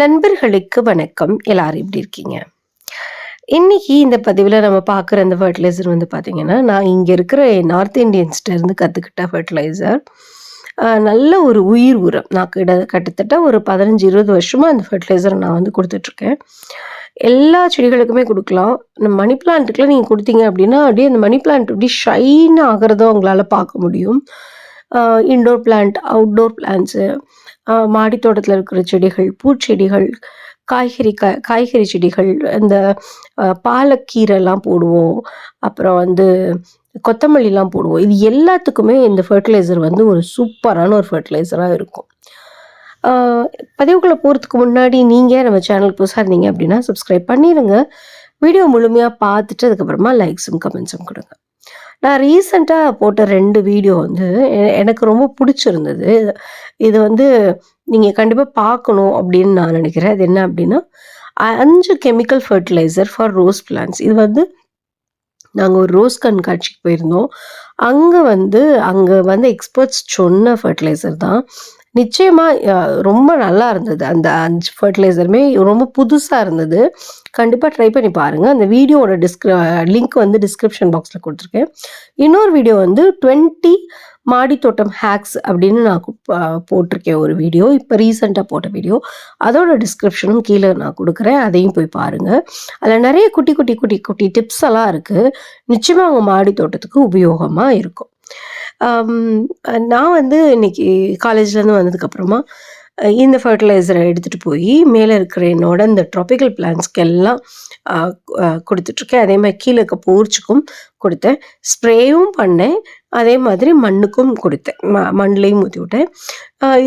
நண்பர்களுக்கு வணக்கம். எல்லாரும் எப்படி இருக்கீங்க? இன்னைக்கு இந்த பதிவில் நம்ம பார்க்குற அந்த ஃபர்டிலைசர் வந்து பார்த்தீங்கன்னா நான் இங்கே இருக்கிற நார்த் இந்தியன்ஸ்ட்ட இருந்து கற்றுக்கிட்ட ஃபர்டிலைசர் நல்ல ஒரு உயிர் உரம். நான் கிட்ட கிட்டத்தட்ட ஒரு பதினஞ்சு இருபது வருஷமாக அந்த ஃபர்டிலைசர் நான் வந்து கொடுத்துட்ருக்கேன். எல்லா செடிகளுக்குமே கொடுக்கலாம். இந்த மணி பிளான்ட்டுக்குலாம் நீங்கள் கொடுத்தீங்க அப்படின்னா அப்படியே அந்த மணி பிளான்ட் அப்படி ஷைன் ஆகிறதும் உங்களால் பார்க்க முடியும். இன்டோர் பிளான்ட் அவுட்டோர் பிளான்ட்ஸு மாடி தோட்டத்தில் இருக்கிற செடிகள் பூச்செடிகள் காய்கறி கா காய்கறி செடிகள் இந்த பாலக்கீரைலாம் போடுவோம். அப்புறம் வந்து கொத்தமல்லிலாம் போடுவோம். இது எல்லாத்துக்குமே இந்த ஃபர்டிலைசர் வந்து ஒரு சூப்பரான ஒரு ஃபர்டிலைசராக இருக்கும். பதிவுகளை பதிவுக்குள்ளே போகிறதுக்கு முன்னாடி நீங்கள் நம்ம சேனல் புதுசாக இருந்தீங்க அப்படின்னா சப்ஸ்கிரைப் பண்ணிடுங்க வீடியோ முழுமையாக பார்த்துட்டு அதுக்கப்புறமா லைக்ஸும் கமெண்ட்ஸும் கொடுங்க. நான் ரீசெண்டாக போட்ட ரெண்டு வீடியோ வந்து எனக்கு ரொம்ப பிடிச்சிருந்தது. இது வந்து நீங்கள் கண்டிப்பாக பார்க்கணும் அப்படின்னு நான் நினைக்கிறேன். அது என்ன அப்படின்னா அ- அஞ்சு chemical fertiliser for rose plants இது வந்து நாங்கள் ஒரு ரோஸ் கண்காட்சிக்கு போயிருந்தோம். அங்கே வந்து அங்கே வந்து எக்ஸ்பர்ட்ஸ் சொன்ன ஃபர்டிலைசர் தான். நிச்சயமாக ரொம்ப நல்லா இருந்தது. அந்த அஞ்சு ஃபர்டிலைசருமே ரொம்ப புதுசாக இருந்தது. கண்டிப்பாக ட்ரை பண்ணி பாருங்கள் அந்த வீடியோவோட டிஸ்கிரி லிங்க் வந்து டிஸ்கிரிப்ஷன் பாக்ஸில் கொடுத்துருக்கேன். இன்னொரு வீடியோ வந்து டுவெண்ட்டி மாடித்தோட்டம் ஹேக்ஸ் அப்படின்னு நான் போட்டிருக்கேன் ஒரு வீடியோ இப்போ ரீசெண்டாக போட்ட வீடியோ அதோட டிஸ்கிரிப்ஷனும் கீழே நான் கொடுக்குறேன். அதையும் போய் பாருங்கள் அதில் நிறைய குட்டி குட்டி குட்டி குட்டி டிப்ஸ் எல்லாம் இருக்குது நிச்சயமாக உங்கள் மாடி தோட்டத்துக்கு உபயோகமாக இருக்கும் நான் வந்து இன்னைக்கு காலேஜ்லேருந்து வந்ததுக்கப்புறமா இந்த ஃபர்டிலைசரை எடுத்துகிட்டு போய் மேலே இருக்கிற என்னோட இந்த ட்ராபிக்கல் பிளான்ஸ்க்கு எல்லாம் கொடுத்துட்ருக்கேன். அதே மாதிரி கீழே இருக்க போர்ச்சுக்கும் கொடுத்தேன். ஸ்ப்ரேயும் பண்ணேன். அதே மாதிரி மண்ணுக்கும் கொடுத்தேன். ம மண்ணுலேயும் ஊற்றி விட்டேன்.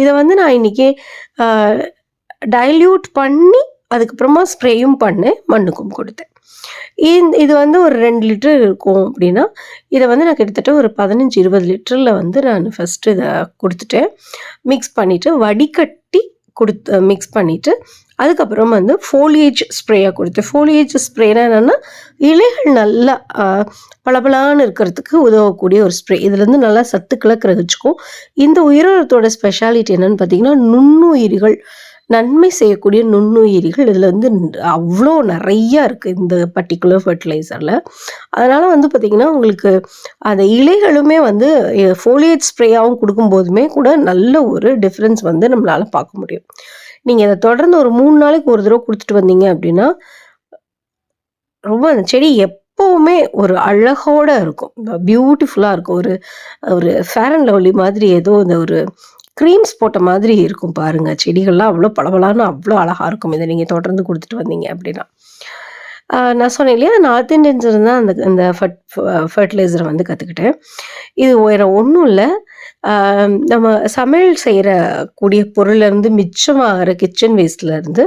இதை வந்து நான் இன்றைக்கி டைல்யூட் பண்ணி அதுக்கப்புறமா ஸ்ப்ரேயும் பண்ணேன். மண்ணுக்கும் கொடுத்தேன். இது வந்து ஒரு ரெண்டு லிட்டர் இருக்கும் அப்படின்னா இதை வந்து நான் கிட்டத்தட்ட ஒரு பதினஞ்சு இருபது லிட்டரில் வந்து நான் ஃபஸ்ட்டு இதை கொடுத்துட்டேன். மிக்ஸ் பண்ணிவிட்டு வடிகட்டி கொடுத்து மிக்ஸ் பண்ணிவிட்டு அதுக்கப்புறம் வந்து ஃபோலியேஜ் ஸ்ப்ரேயாக கொடுத்தேன். ஃபோலியேஜ் ஸ்ப்ரேனா என்னென்னா இலைகள் நல்லா பளபளான்னு இருக்கிறதுக்கு உதவக்கூடிய ஒரு ஸ்ப்ரே இதுலேருந்து நல்லா சத்துக்களை கிரகிச்சுக்கும். இந்த உயிரினத்தோட ஸ்பெஷாலிட்டி என்னென்னு பார்த்தீங்கன்னா நுண்ணுயிரிகள். நன்மை செய்யக்கூடிய நுண்ணுயிரிகள் இதில் வந்து அவ்வளோ நிறையா இருக்குது இந்த பர்டிகுலர் ஃபர்டிலைசரில் அதனால் வந்து பார்த்திங்கன்னா உங்களுக்கு அந்த இலைகளுமே வந்து ஃபோலியேட் ஸ்ப்ரேயாகவும் கொடுக்கும்போதுமே கூட நல்ல ஒரு டிஃப்ரென்ஸ் வந்து நம்மளால் பார்க்க முடியும். நீங்கள் இதை தொடர்ந்து ஒரு மூணு நாளைக்கு ஒரு தடவை கொடுத்துட்டு வந்தீங்க அப்படின்னா ரொம்ப அந்த செடி எப்போவுமே ஒரு அழகோட இருக்கும். பியூட்டிஃபுல்லாக இருக்கும். ஒரு ஒரு ஃபேர் அண்ட் லவ்லி மாதிரி ஏதோ இந்த ஒரு க்ரீம்ஸ் போட்ட மாதிரி இருக்கும் பாருங்கள் செடிகள்லாம் அவ்வளோ பளபளான்னு அவ்வளோ அழகாக இருக்கும். இதை நீங்கள் தொடர்ந்து கொடுத்துட்டு வந்தீங்க அப்படின்னா. நான் சொன்னேன் இல்லையா? நார்த் இண்டியன்ஸ் இருந்தால் அந்த அந்த ஃபர்ட் ஃபர்டிலைசரை வந்து கற்றுக்கிட்டேன் இது வேறு ஒன்றும் இல்லை. நம்ம சமையல் செய்கிற கூடிய பொருள்லேருந்து மிச்சமாகிற கிச்சன் வேஸ்ட்லேருந்து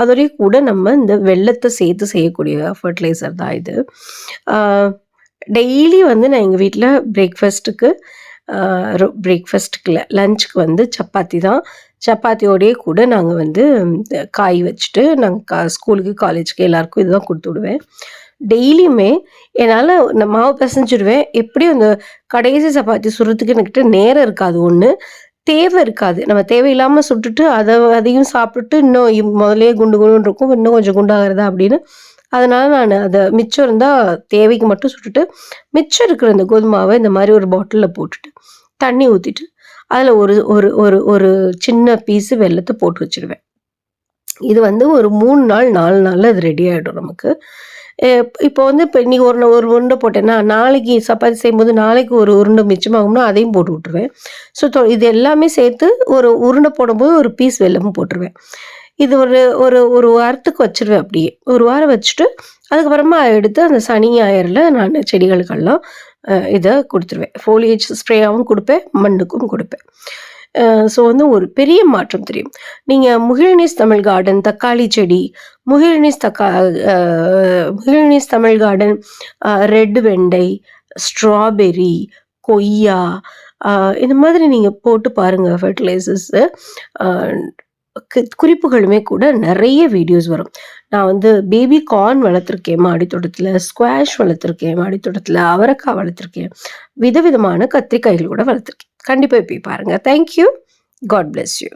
அதோடய கூட நம்ம இந்த வெள்ளத்தை சேர்த்து செய்யக்கூடிய ஃபர்டிலைசர் தான் இது. டெய்லி வந்து நான் எங்கள் வீட்டில் பிரேக்ஃபாஸ்ட்டுக்கு பிரேக்ஃபாஸ்ட்டுக்கு லஞ்சுக்கு வந்து சப்பாத்தி தான். சப்பாத்தியோடையே கூட நாங்கள் வந்து காய் வச்சுட்டு நாங்கள் கா ஸ்கூலுக்கு காலேஜுக்கு எல்லாருக்கும் இதுதான் கொடுத்து விடுவேன். டெய்லியுமே என்னால் நான் மாவு பிசைஞ்சிடுவேன். எப்படியும் அந்த கடைசி சப்பாத்தி சுடுறதுக்கு என்கிட்ட நேரம் இருக்காது. ஒன்று தேவை இருக்காது. நம்ம தேவையில்லாமல் சுட்டுட்டு அதை அதையும் சாப்பிட்டுட்டு இன்னும் முதலே குண்டு குண்டுன்னு இருக்கும். இன்னும் கொஞ்சம் குண்டாகிறதா அப்படின்னு அதனால் நான் அதை மிச்சம் இருந்தால் தேவைக்கு மட்டும் சுட்டுட்டு மிச்சம் இருக்கிற இந்த கோதுமாவை இந்த மாதிரி ஒரு பாட்டிலில் போட்டுட்டு தண்ணி ஊற்றிட்டு அதில் ஒரு ஒரு ஒரு ஒரு சின்ன பீஸு வெல்லத்தை போட்டு வச்சிடுவேன் இது வந்து ஒரு மூணு நாள் நாலு நாளில் அது ரெடி ஆகிடும் நமக்கு. இப்போ வந்து இப்போ இன்னைக்கு ஒரு ஒரு உருண்டை போட்டேன்னா நாளைக்கு சப்பாத்தி செய்யும்போது நாளைக்கு ஒரு உருண்டை மிச்சமாகும்னா அதையும் போட்டு விட்ருவேன் ஸோ இது எல்லாமே சேர்த்து ஒரு உருண்டை போடும்போது ஒரு பீஸ் வெல்லமும் போட்டுருவேன். இது ஒரு ஒரு ஒரு வாரத்துக்கு வச்சிருவேன் அப்படியே. ஒரு வாரம் வச்சுட்டு அதுக்கப்புறமா எடுத்து அந்த சனி ஞாயிறில் நான் செடிகளுக்கெல்லாம் இதை கொடுத்துருவேன். ஃபோலியேஜ் ஸ்ப்ரேயாகவும் கொடுப்பேன் மண்ணுக்கும் கொடுப்பேன். ஸோ வந்து ஒரு பெரிய மாற்றம் தெரியும். நீங்கள் முகிழ்நீஸ் தமிழ் கார்டன் தக்காளி செடி முகிழ்நீஸ் தக்கா அஹ், முகிழ்நீஸ் தமிழ் கார்டன் ரெட் வெண்டை ஸ்ட்ராபெரி கொய்யா இந்த மாதிரி நீங்கள் போட்டு பாருங்கள் ஃபர்டிலைசர்ஸு குறிப்புகளுமே கூட நிறைய வீடியோஸ் வரும். நான் வந்து பேபி கார்ன் வளர்த்துருக்கேன் மாடி தோட்டத்தில் ஸ்குவாஷ் வளர்த்துருக்கேன் மாடி தோட்டத்தில் வளர்த்துருக்கேன். விதவிதமான கத்திரிக்காய்கள் கூட வளர்த்துருக்கேன். கண்டிப்பாக போய் பாருங்கள் தேங்க்யூ காட் பிளெஸ் யூ